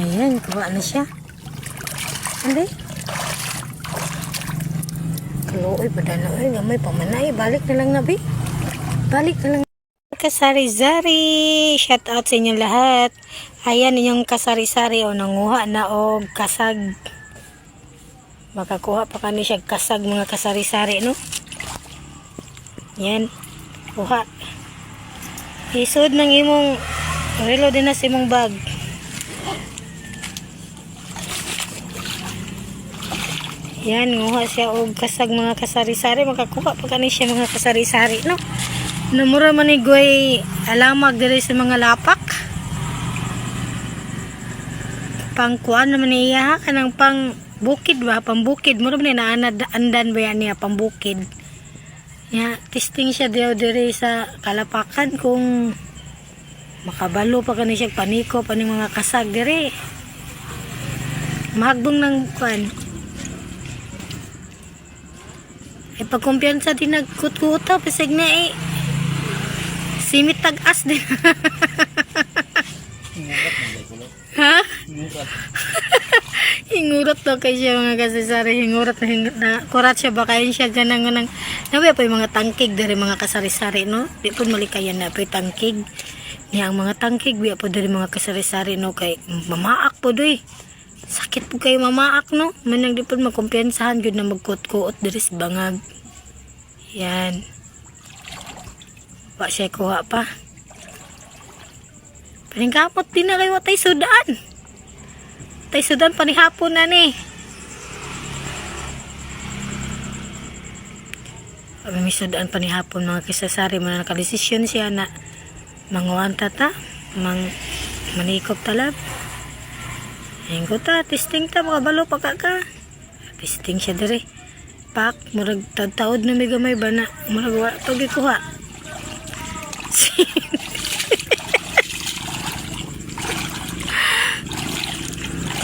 Ayan, kuha na siya. Hindi. Kaluoy, padala. Ay, gamay pamanay. Balik na lang nabi. Balik na lang. Kasari-sari. Shout out sa inyo lahat. Ayan yung kasari-sari o nanguha na o kasag. Makakuha pa kani siya kasag mga kasari-sari no. Yan. Kuha. Isod ng imong relo din na sa imong bag. Yan, nguha siya og kasag mga kasari-sari. Makakuha pa kani siya mga kasari-sari, no? Namura man ni Goy alamag diri sa mga lapak. Pangkuan naman niya ha, kanang pang bukid ba, pambukid. Mura man naanad andan ba yan niya, pambukid. Ya, testing siya daw diri sa kalapakan kung makabalo pa kani siya paniko pa mga kasag diri. Mahagbong ng kwan. Eh, pagkumpiyansa din nagkut-kuta, pasig na eh. Simit tag-as din. ha? Hingurat daw kay siya mga kasasari. Hingurat na hingurat na. Kurat siya ba kayo siya ganang ganang. Nabi pa yung mga tangkig dari mga kasari-sari no? Di po malikayan na po tangkig. Niya ang mga tangkig. Biya po dari mga kasari-sari no? Kay mamaak po doy. Sakit po kayo mamaak no? Manang di po magkumpiyansahan yun na magkut-kuot dari sa bangag. Yan. Wa siya kuha pa. Paningkapot din na kayo tay sudan. Tay sudan panihapon na ni. May sudan panihapon mga kisasari man nakadesisyon siya na manguan tata, mang manikop talab. Ayun ko ta, testing ta, makabalo pa ka. Testing siya dire. Pak, murag tagtaod na may gamay ba na, murag wa, pagikuha.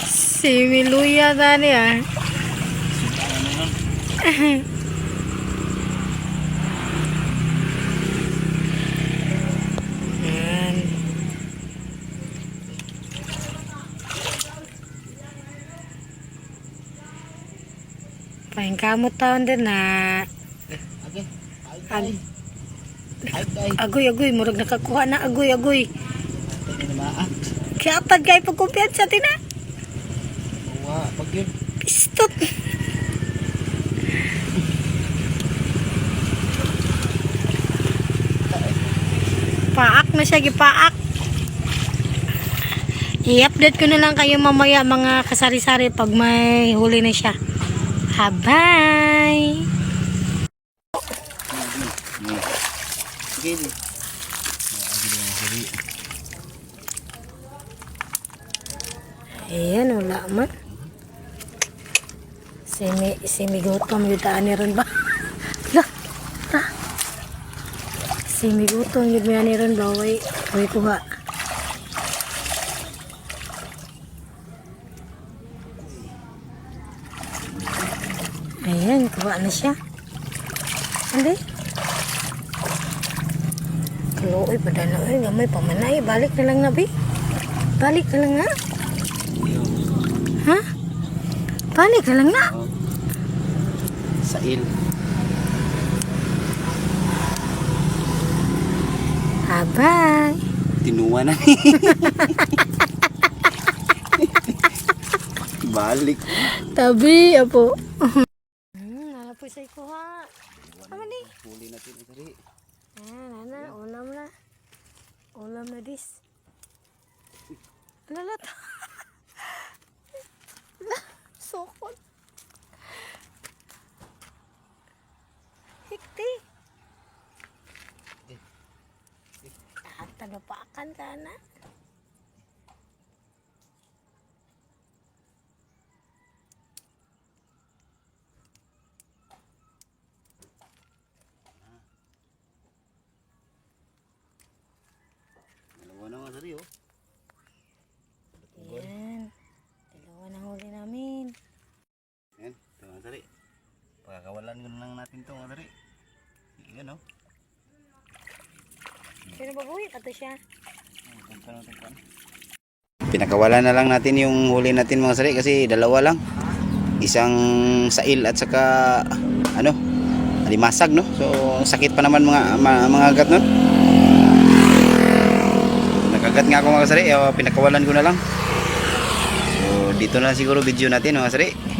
Si Miluya tani ah. Pahin kamot taon din na ag, agoy agoy murag nakakuha na agoy agoy. Kaya atad kay pagkumpiyansa tina. Wa, pag yun. Pistot. Paak na siya, gipaak. I-update ko na lang kayo mamaya mga kasari-sari pag may huli na siya. Habay! Di. Ayan, wala man. Simi, simi gutom yung daan ni ron ba? La, ta. Simi gutom yung daan ni ron ba? Way, way kuha. Ayan, kuha na siya. Hindi. Kaluoy, padala. Ay, gamay pamanay. Balik na lang nabi. Balik na lang nga. Ha? Balik ka lang na. Sa il. Habay. Tinuwa na. Balik. Tabi, apo. Ikuha. Tama ni. Huli natin ito rin. Ah, nana, ulam na. Ulam na dis. Lalat. Sokot. Hikti. Ah, tagapakan ka na. Dalawa na nga sari, oh. Yan. Dalawa na huli namin. Yan, ito nga sari. Pagkakawalan ko na lang natin ito nga sari. Yan, oh. Pero babuhi pa to siya. Pinakawalan na lang natin yung huli natin mga sari kasi dalawa lang. Isang sail at saka ano, alimasag no. So sakit pa naman mga mga agat no. Nakagat nga ako mga sari, pinakawalan ko na lang. So dito na siguro video natin mga sari.